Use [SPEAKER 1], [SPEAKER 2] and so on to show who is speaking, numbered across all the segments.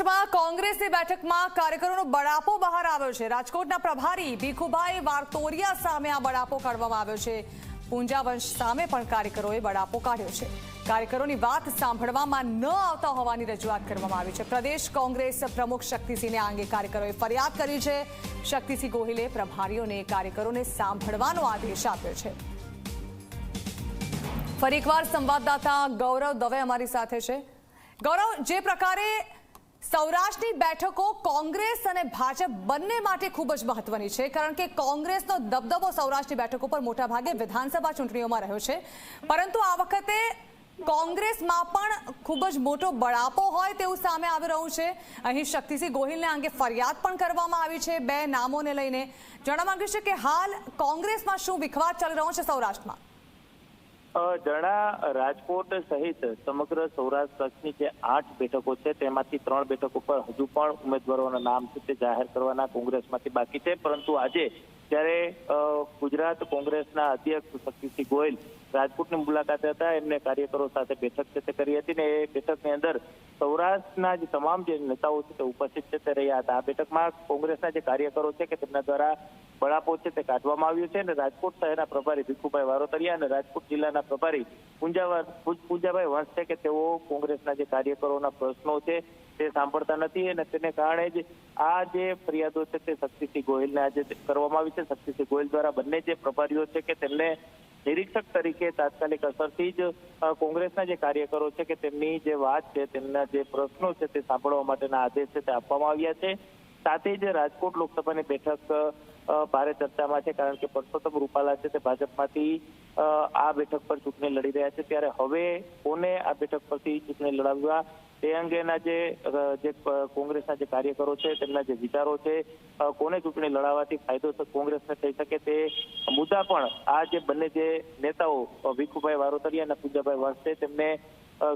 [SPEAKER 1] સૌરાષ્ટ્રમાં કોંગ્રેસની બેઠકમાં કાર્યકરોનો બળાપો બહાર આવ્યો છે. રાજકોટના પ્રભારી ભીખુભાઈ વારતોરિયા સામે આ બળાપો કાઢવામાં આવ્યો છે. પૂંજાવંશ સામે પણ કાર્યકરોએ બળાપો કાઢ્યો છે. કાર્યકરોની વાત સાંભળવામાં ન આવતા હોવાની રજૂઆત કરવામાં આવી છે. પ્રદેશ કોંગ્રેસ પ્રમુખ શક્તિસિંહને આ અંગે કાર્યકરોએ ફરિયાદ કરી છે. શક્તિસિંહ ગોહિલે પ્રભારીઓને કાર્યકરોને સાંભળવાનો આદેશ આપ્યો છે. ફરી એકવાર સંવાદદાતા ગૌરવ દવે અમારી સાથે છે. ગૌરવ, જે પ્રકારે સૌરાષ્ટ્રની બેઠકો કોંગ્રેસ અને ભાજપ બંને માટે ખૂબ જ મહત્વની છે, કારણ કે કોંગ્રેસનો દબદબો સૌરાષ્ટ્રની બેઠકો પર મોટાભાગે વિધાનસભા ચૂંટણીઓમાં રહ્યો છે. પરંતુ આ વખતે કોંગ્રેસમાં પણ ખૂબ જ મોટો બળાપો હોય તેવું સામે આવી રહ્યું છે. અહીં શક્તિસિંહ ગોહિલને અંગે ફરિયાદ પણ કરવામાં આવી છે, બે નામોને લઈને. જાણવા માંગ્યું છે કે હાલ કોંગ્રેસમાં શું વિખવાદ ચાલી રહ્યો છે સૌરાષ્ટ્રમાં?
[SPEAKER 2] જણા રાજકોટ સહિત સમગ્ર સૌરાષ્ટ્ર કચ્છની જે આઠ બેઠકો છે, તેમાંથી ત્રણ બેઠકો પર હજુ પણ ઉમેદવારોના નામ છે તે જાહેર કરવાના કોંગ્રેસમાંથી બાકી છે. પરંતુ આજે જ્યારે ગુજરાત કોંગ્રેસના અધ્યક્ષ શક્તિસિંહ ગોયલ રાજકોટની મુલાકાતે હતા. એમને કાર્યકરો સાથે બેઠક છે તે કરી હતી ને એ બેઠકની અંદર સૌરાષ્ટ્રના જે તમામ જે નેતાઓ છે તે ઉપસ્થિત છે તે રહ્યા હતા. આ બેઠકમાં કોંગ્રેસના જે કાર્યકરો છે કે તેમના દ્વારા બળાપો છે તે કાઢવામાં આવ્યું છે અને રાજકોટ શહેરના પ્રભારી ભીખુભાઈ વારોતરિયા અને રાજકોટ જિલ્લાના પ્રભારી પૂંજાવા પૂજ- વંશ છે કે તેઓ કોંગ્રેસના જે કાર્યકરોના પ્રશ્નો છે તે સાંભળતા નથી અને તેને કારણે જ આ જે ફરિયાદો છે તે શક્તિસિંહ ગોહિલને આજે કરવામાં આવી છે. શક્તિસિંહ ગોહિલ દ્વારા બંને જે પ્રભારીઓ છે કે તેમને નિરીક્ષક તરીકે તાત્કાલિક અસરથી જ કોંગ્રેસના જે કાર્યકરો છે કે તેમની જે વાત છે, તેમના જે પ્રશ્નો છે તે સાંભળવા માટેના આદેશ છે તે આપવામાં આવ્યા છે. સાથે જ રાજકોટ લોકસભાની બેઠક ભારે ચર્ચામાં છે કારણ કે પરસોત્તમ રૂપાલા છે તે ભાજપમાંથી આ બેઠક પર ચૂંટણી લડી રહ્યા છે. ત્યારે હવે કોને આ બેઠક પરથી ચૂંટણી લડાવવા તે અંગેના જે જે કોંગ્રેસના જે કાર્યકરો છે, તેમના જે વિચારો છે કોને ચૂંટણી લડાવવાથી ફાયદો કોંગ્રેસને થઈ શકે તે મુદ્દા પણ આ જે બંને જે નેતાઓ ભીખુભાઈ વારોતરિયા અને પૂજાભાઈ વંશ તેમને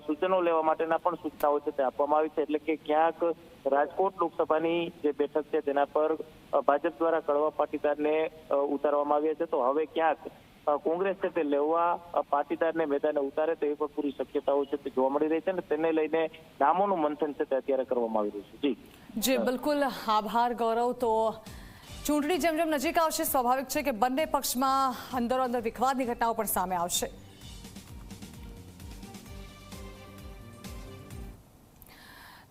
[SPEAKER 2] સૂચનો લેવા માટેના પણ સૂચનાઓ છે તે આપવામાં આવી છે. એટલે કે ક્યાંક રાજકોટ લોકસભાની જે બેઠક છે તેના પર ભાજપ દ્વારા કડવા પાટીદારને ઉતારવામાં આવ્યા છે. તો હવે ક્યાંક કોંગ્રેસ છે તે લેવા પાટીદારને મેદાને ઉતારે તેવી પણ પૂરી શક્યતાઓ છે તે જોવા મળી રહી છે અને તેને લઈને નામોનું મંથન છે તે અત્યારે કરવામાં આવી રહ્યું છે. જી.
[SPEAKER 1] જી બિલકુલ. આભાર ગૌરવ. તો ચૂંટણી જેમ જેમ નજીક આવશે સ્વાભાવિક છે કે બંને પક્ષમાં અંદરો અંદર વિખવાદની ઘટનાઓ પણ સામે આવશે.